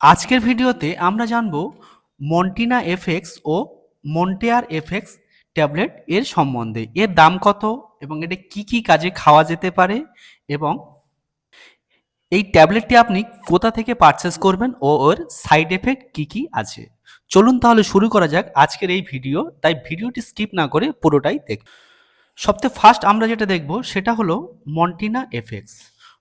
আজকের ভিডিওতে আমরা জানব মন্টিনা এফএক্স ও মন্টেয়ার এফএক্স ট্যাবলেট এর সম্বন্ধে। এর দাম কত এবং এটা কি কি কাজে খাওয়া যেতে পারে এবং এই ট্যাবলেটটি আপনি কোথা থেকে পারচেস করবেন ও ওর সাইড এফেক্ট কি কি আছে। চলুন তাহলে শুরু করা যাক আজকের এই ভিডিও, তাই ভিডিওটি স্কিপ না করে পুরোটাই দেখ সবচেয়ে ফার্স্ট আমরা যেটা দেখব সেটা হলো মন্টিনা এফএক্স।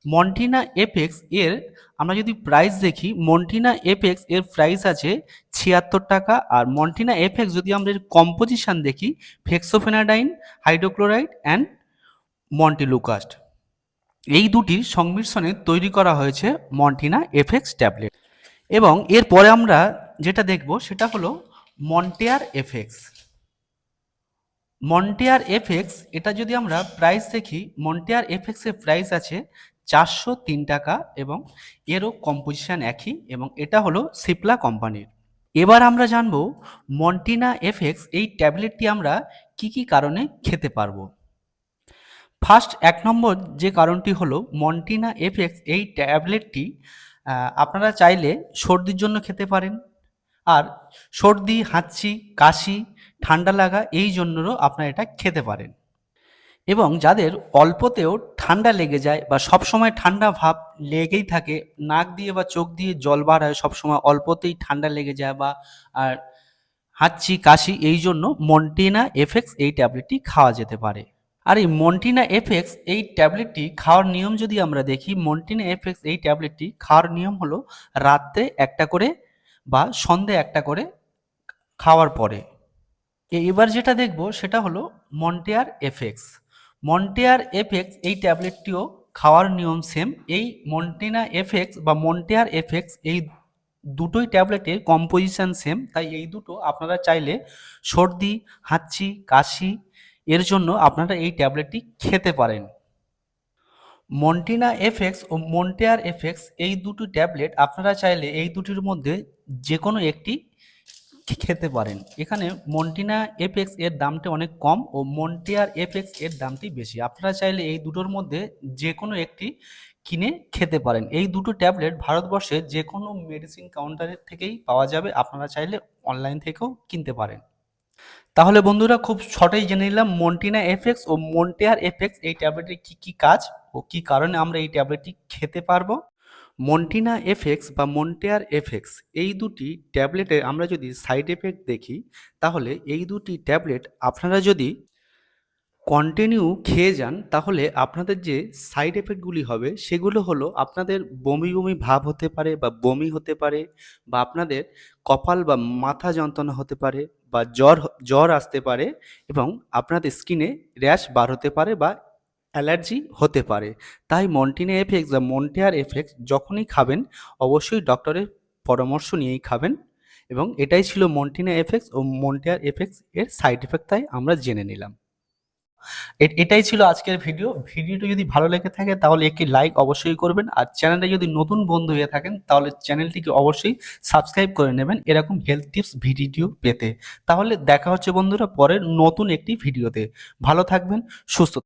মন্টিনা এফএক্স এর, আমরা যদি প্রাইস দেখি মন্টিনা এফএক্স এর প্রাইস আছে ছিয়াত্তর টাকা আর মন্টিনা এফএক্স যদি আমরা কম্পোজিশন দেখি ফেক্সোফেনাডাইন হাইড্রোক্লোরাইড অ্যান্ড মন্টিলুকাস্ট এই দুটির সংমিশ্রণে তৈরি করা হয়েছে মন্টিনা এফএক্স ট্যাবলেট এবং এরপরে আমরা যেটা দেখব সেটা হলো মন্টেয়ার এফএক্স মন্টেয়ার এফএক্স এটা যদি আমরা প্রাইস দেখি মন্টেয়ার এফএক্স এর প্রাইস আছে চারশো তিন টাকা এবং এরও কম্পোজিশন একই এবং এটা হলো সিপলা কোম্পানির এবার আমরা জানব মন্টিনা এফএক্স এই ট্যাবলেটটি আমরা কি কি কারণে খেতে পারব। ফার্স্ট এক নম্বর যে কারণটি হলো মন্টিনা এফএক্স এই ট্যাবলেটটি আপনারা চাইলে সর্দির জন্য খেতে পারেন। আর সর্দি, হাঁচি, কাশি, ঠান্ডা লাগা এই জন্যও আপনারা এটা খেতে পারেন। এবং যাদের অল্পতেও ঠান্ডা লেগে যায় বা সব সময় ঠান্ডা ভাব লেগেই থাকে, নাক দিয়ে বা চোখ দিয়ে জল বার হয়, সবসময় অল্পতেই ঠান্ডা লেগে যায় বা, আর হাঁচি, কাশি, এই জন্য মন্টিনা এফেক্স এই ট্যাবলেটটি খাওয়া যেতে পারে। আর এই মন্টিনা এফেক্স এই ট্যাবলেটটি খাওয়ার নিয়ম যদি আমরা দেখি মন্টিনা এফেক্স এই ট্যাবলেটটি খাওয়ার নিয়ম হলো রাত্রে একটা করে বা সন্ধে একটা করে খাওয়ার পরে। এবার যেটা দেখব সেটা হলো মন্টেয়ার এফেক্স মন্টেয়ার এফেক্স এই ট্যাবলেটটিও খাওয়ার নিয়ম সেম এই মন্টিনা এফেক্স বা মন্টেয়ার এফেক্স এই দুটোই ট্যাবলেটের কম্পোজিশান সেম তাই এই দুটো আপনারা চাইলে সর্দি, হাঁচি, কাশি এর জন্য আপনারা এই ট্যাবলেটটি খেতে পারেন। মন্টিনা এফেক্স ও মন্টেয়ার এফেক্স এই দুটো ট্যাবলেট আপনারা চাইলে এই দুটির মধ্যে যে কোনো একটি খেতে পারেন? এখানে মন্টিনা এফেক্স এর দামটি অনেক কম ও মন্টিয়ার এফেক্স এর দামটি বেশি। আপনারা চাইলে এই দুটোর মধ্যে যে কোনো একটি কিনে খেতে পারেন। এই দুটো ট্যাবলেট ভারতবর্ষে যে কোনো মেডিসিন কাউন্টারের থেকেই পাওয়া যাবে। আপনারা চাইলে অনলাইন থেকেও কিনতে পারেন। তাহলে বন্ধুরা, খুব শর্টেই জেনে নিলাম মন্টিনা এফেক্স ও মন্টেয়ার এফেক্স এই ট্যাবলেটের কি কি কাজ ও কি কারণে আমরা এই ট্যাবলেটটি খেতে পারব? মন্টিনা এফেক্স বা মন্টেয়ার এফেক্স এই দুটি ট্যাবলেটের আমরা যদি সাইড এফেক্ট দেখি, তাহলে এই দুটি ট্যাবলেট আপনারা যদি কন্টিনিউ খেয়ে যান, তাহলে আপনাদের যে সাইড এফেক্টগুলি হবে, সেগুলো হলো আপনাদের বমি বমি ভাব হতে পারে বা বমি হতে পারে, বা আপনাদের কপাল বা মাথা যন্ত্রণা হতে পারে, বা জ্বর জ্বর আসতে পারে এবং আপনাদের স্কিনে র্যাশ বার হতে পারে বা অ্যালার্জি হতে পারে। তাই মন্টিনে এফেক্স বা মন্টেয়ার এফেক্স যখনই খাবেন, অবশ্যই ডক্টরের পরামর্শ নিয়েই খাবেন এবং এটাই ছিল মন্টিনা এফেক্স ও মন্টেয়ার এফেক্স এর সাইড এফেক্ট তাই আমরা জেনে নিলাম। এটাই ছিল আজকের ভিডিও। ভিডিওটি যদি ভালো লেগে থাকে তাহলে একটি লাইক অবশ্যই করবেন আর চ্যানেলটা যদি নতুন বন্ধু হয়ে থাকেন তাহলে চ্যানেলটিকে অবশ্যই সাবস্ক্রাইব করে নেবেন এরকম হেলথ টিপস ভিডিও পেতে। তাহলে দেখা হচ্ছে বন্ধুরা পরের নতুন একটি ভিডিওতে। ভালো থাকবেন, সুস্থ